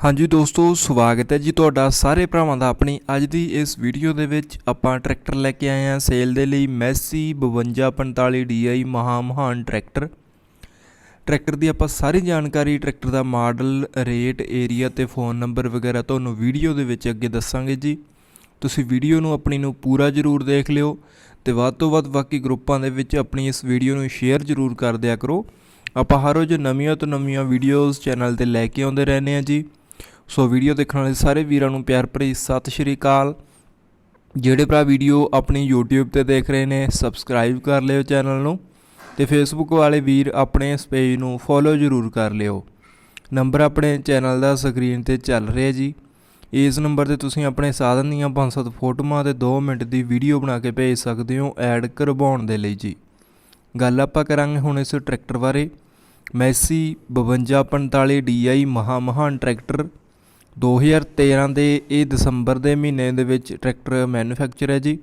ਹਾਂਜੀ ਦੋਸਤੋ, ਸਵਾਗਤ ਹੈ ਜੀ ਤੁਹਾਡਾ ਸਾਰੇ ਭਰਾਵਾਂ ਦਾ ਆਪਣੀ ਅੱਜ ਦੀ ਇਸ ਵੀਡੀਓ ਦੇ ਵਿੱਚ। ਆਪਾਂ ਟਰੈਕਟਰ ਲੈ ਕੇ ਆਏ ਹਾਂ ਸੇਲ ਦੇ ਲਈ ਮੈਸੀ 5245 DI ਮਹਾ ਮਹਾਨ ਟਰੈਕਟਰ। ਟਰੈਕਟਰ ਦੀ ਆਪਾਂ ਸਾਰੀ ਜਾਣਕਾਰੀ, ਟਰੈਕਟਰ ਦਾ ਮਾਡਲ, ਰੇਟ, ਏਰੀਆ ਤੇ ਫੋਨ ਨੰਬਰ ਵਗੈਰਾ ਤੁਹਾਨੂੰ ਵੀਡੀਓ ਦੇ ਵਿੱਚ ਅੱਗੇ ਦੱਸਾਂਗੇ ਜੀ। ਤੁਸੀਂ ਵੀਡੀਓ ਨੂੰ ਆਪਣੀ ਨੂੰ ਪੂਰਾ ਜ਼ਰੂਰ ਦੇਖ ਲਿਓ ਤੇ ਵੱਧ ਤੋਂ ਵੱਧ ਬਾਕੀ ਗਰੁੱਪਾਂ ਦੇ ਵਿੱਚ ਆਪਣੀ ਇਸ ਵੀਡੀਓ ਨੂੰ ਸ਼ੇਅਰ ਜ਼ਰੂਰ ਕਰ ਦਿਆ ਕਰੋ। ਆਪਾਂ ਹਰ ਰੋਜ਼ ਨਵੀਆਂ ਤੋਂ ਨਵੀਆਂ ਵੀਡੀਓਜ਼ ਚੈਨਲ ਤੇ ਲੈ ਕੇ ਆਉਂਦੇ ਰਹਿੰਦੇ ਹਾਂ ਜੀ। ਸੋ ਵੀਡੀਓ ਦੇਖਣ ਵਾਲੇ ਸਾਰੇ ਵੀਰਾਂ ਨੂੰ ਪਿਆਰ ਭਰੀ ਸਤਿ ਸ਼੍ਰੀ ਅਕਾਲ। ਜਿਹੜੇ ਭਰਾ ਵੀਡੀਓ ਆਪਣੀ YouTube ਤੇ ਦੇਖ ਰਹੇ ਨੇ ਸਬਸਕ੍ਰਾਈਬ ਕਰ ਲਿਓ ਚੈਨਲ ਨੂੰ ਤੇ Facebook ਵਾਲੇ ਵੀਰ ਆਪਣੇ ਇਸ ਪੇਜ ਨੂੰ ਫੋਲੋ ਜ਼ਰੂਰ ਕਰ ਲਿਓ। ਨੰਬਰ ਆਪਣੇ ਚੈਨਲ ਦਾ ਸਕਰੀਨ ਤੇ ਚੱਲ ਰਿਹਾ ਜੀ। ਇਸ ਨੰਬਰ ਤੇ ਤੁਸੀਂ ਆਪਣੇ ਸਾਧਨ ਦੀਆਂ 500 ਫੋਟੋਆਂ ਤੇ 2 ਮਿੰਟ ਦੀ ਵੀਡੀਓ ਬਣਾ ਕੇ ਭੇਜ ਸਕਦੇ ਹੋ ਐਡ ਕਰਵਾਉਣ ਦੇ ਲਈ ਜੀ। ਗੱਲ ਆਪਾਂ ਕਰਾਂਗੇ ਹੁਣ ਇਸ ਟਰੈਕਟਰ ਬਾਰੇ। ਮੈਸੀ 5245 DI ਮਹਾ ਮਹਾਨ ਟਰੈਕਟਰ 2013 ਦੇ ਇਹ ਦਸੰਬਰ ਦੇ ਮਹੀਨੇ ਦੇ ਵਿੱਚ ਟਰੈਕਟਰ ਮੈਨੂਫੈਕਚਰ ਹੈ ਜੀ।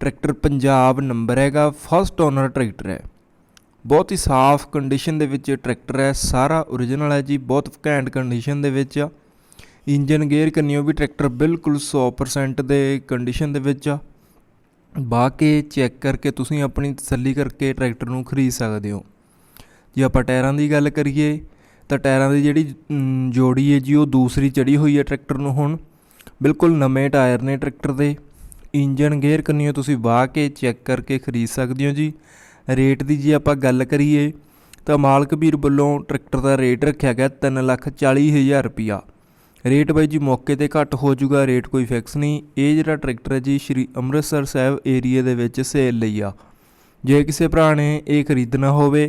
ਟਰੈਕਟਰ ਪੰਜਾਬ ਨੰਬਰ ਹੈਗਾ ਫਸਟ ਓਨਰ ਟਰੈਕਟਰ ਹੈ। ਬਹੁਤ ਹੀ ਸਾਫ਼ ਕੰਡੀਸ਼ਨ ਦੇ ਵਿੱਚ ਟਰੈਕਟਰ ਹੈ, ਸਾਰਾ ਓਰੀਜਨਲ ਹੈ ਜੀ, ਬਹੁਤ ਘੈਂਟ ਕੰਡੀਸ਼ਨ ਦੇ ਵਿੱਚ ਆ। ਇੰਜਨ ਗੇਅਰ ਕੰਨਿਓ ਵੀ ਟਰੈਕਟਰ ਬਿਲਕੁਲ 100% ਦੇ ਕੰਡੀਸ਼ਨ ਦੇ ਵਿੱਚ ਆ। ਬਾਕੀ ਚੈੱਕ ਕਰਕੇ ਤੁਸੀਂ ਆਪਣੀ ਤਸੱਲੀ ਕਰਕੇ ਟਰੈਕਟਰ ਨੂੰ ਖਰੀਦ ਸਕਦੇ ਹੋ। ਜੇ ਆਪਾਂ ਟਾਇਰਾਂ ਦੀ ਗੱਲ ਕਰੀਏ ਤਾਂ ਟਾਇਰਾਂ ਦੀ ਜਿਹੜੀ ਜੋੜੀ ਹੈ ਜੀ, ਉਹ ਦੂਸਰੀ ਚੜੀ ਹੋਈ ਹੈ ਟਰੈਕਟਰ ਨੂੰ ਹੁਣ। ਬਿਲਕੁਲ ਨਵੇਂ ਟਾਇਰ ਨੇ ਟਰੈਕਟਰ ਦੇ। ਇੰਜਨ ਗੇਅਰ ਕੰਨਿਓ ਤੁਸੀਂ ਵਾਹ ਕੇ ਚੈੱਕ ਕਰਕੇ ਖਰੀਦ ਸਕਦੇ ਹੋ ਜੀ। ਰੇਟ ਦੀ ਜੇ ਆਪਾਂ ਗੱਲ ਕਰੀਏ, ਤਾਂ ਮਾਲਕ ਵੀਰ ਵੱਲੋਂ ਟਰੈਕਟਰ ਦਾ ਰੇਟ ਰੱਖਿਆ ਗਿਆ ਤਿੰਨ ਲੱਖ ਚਾਲੀ ਹਜ਼ਾਰ ਰੁਪਿਆ ਰੇਟ ਬਾਈ ਜੀ ਮੌਕੇ ਤੇ ਘੱਟ ਹੋ ਜਾਊਗਾ ਰੇਟ ਕੋਈ ਫਿਕਸ ਨਹੀਂ। ਇਹ ਜਿਹੜਾ ਟਰੈਕਟਰ ਹੈ ਜੀ, ਸ਼੍ਰੀ ਅੰਮ੍ਰਿਤਸਰ ਸਾਹਿਬ ਏਰੀਆ ਦੇ ਵਿੱਚ ਸੇਲ ਲਈ ਆ। ਜੇ ਕਿਸੇ ਭਰਾ ਨੇ ਇਹ ਖਰੀਦਣਾ ਹੋਵੇ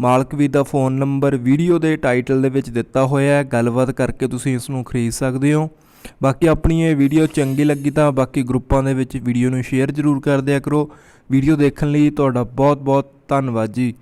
ਮਾਲਕ ਵੀਰ ਦਾ ਫੋਨ ਨੰਬਰ ਵੀਡੀਓ ਦੇ ਟਾਈਟਲ ਦੇ ਵਿੱਚ ਦਿੱਤਾ ਹੋਇਆ ਹੈ। ਗੱਲਬਾਤ ਕਰਕੇ ਤੁਸੀਂ ਇਸ ਨੂੰ ਖਰੀਦ ਸਕਦੇ ਹੋ। ਬਾਕੀ ਆਪਣੀ ਇਹ ਵੀਡੀਓ ਚੰਗੀ ਲੱਗੀ ਤਾਂ ਬਾਕੀ ਗਰੁੱਪਾਂ ਦੇ ਵਿੱਚ ਵੀਡੀਓ ਨੂੰ ਸ਼ੇਅਰ ਜ਼ਰੂਰ ਕਰ ਦਿਆ ਕਰੋ। ਵੀਡੀਓ ਦੇਖਣ ਲਈ ਤੁਹਾਡਾ ਬਹੁਤ ਬਹੁਤ ਧੰਨਵਾਦ ਜੀ।